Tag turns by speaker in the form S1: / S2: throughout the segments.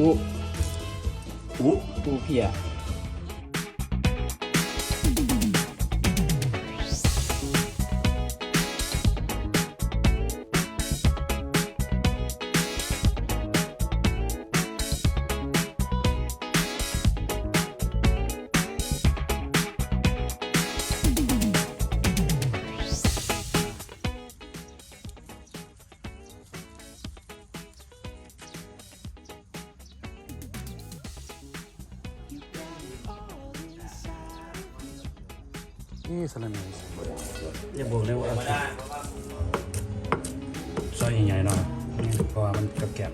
S1: อู
S2: อู้
S1: อูเพีย
S2: นี่สลันอย่าบอกเลยว่าเอาผิดซอยใหญ่ๆหน่อยเพราะว่ามันกระแกบ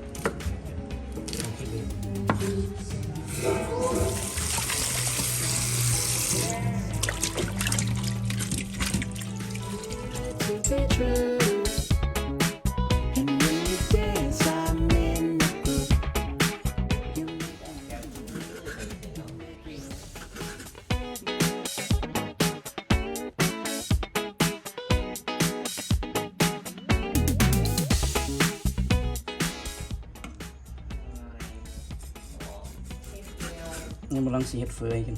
S2: มันกำลังสีเห็ดเฟยกัน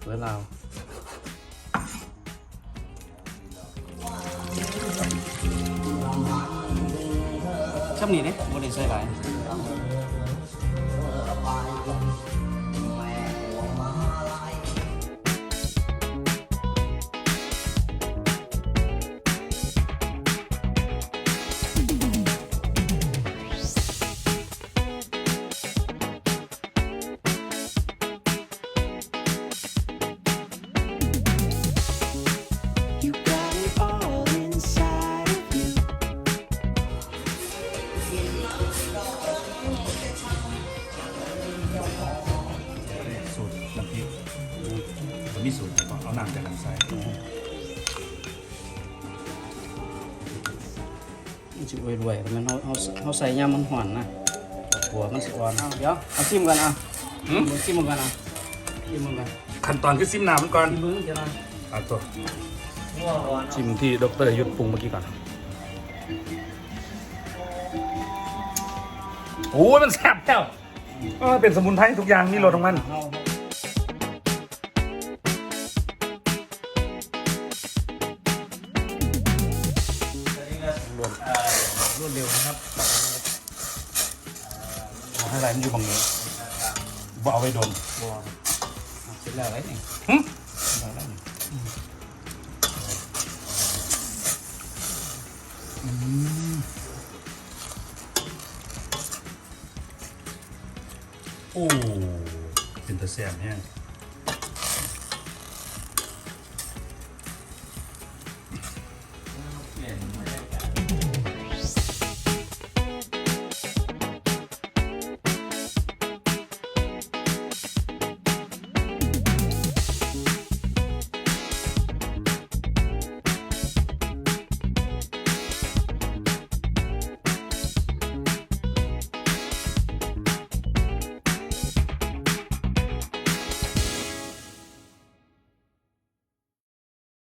S2: เฟยลาวช่ำนี้เนี่ยบ่ได้ใส่หลาย มันมีสูตรก็เอาน้ำจากน้ำใส่
S1: มันสิรวยๆมันเอาเอาเอาใส่ยามมันหอนนะหัวมันสิอ่อนเอาเดี๋ยวเอาซิมกันอะเอาซิมกันอะซิมกัน
S2: ขั้นตอนคือซิมน้ำมันก่อน
S1: ซิมมือจะนะ
S2: เอาตัวชิมที่ดรยุทธปรุงเมื่อกี้ก่อนโอ้ยมันแซ่บแล้วเออเป็นสมุนไพรทุกอย่างมีรสของมัน รวดเร็วนะครับเอให้ไรมันอยู่ตรงนี้บ่เอาไว้ดม
S1: บอเสร็จแล้วไร
S2: ห
S1: เนี่อืม
S2: โอ้เป็นตะแซมเนี่ย
S3: เปลี่ยนให
S2: ม่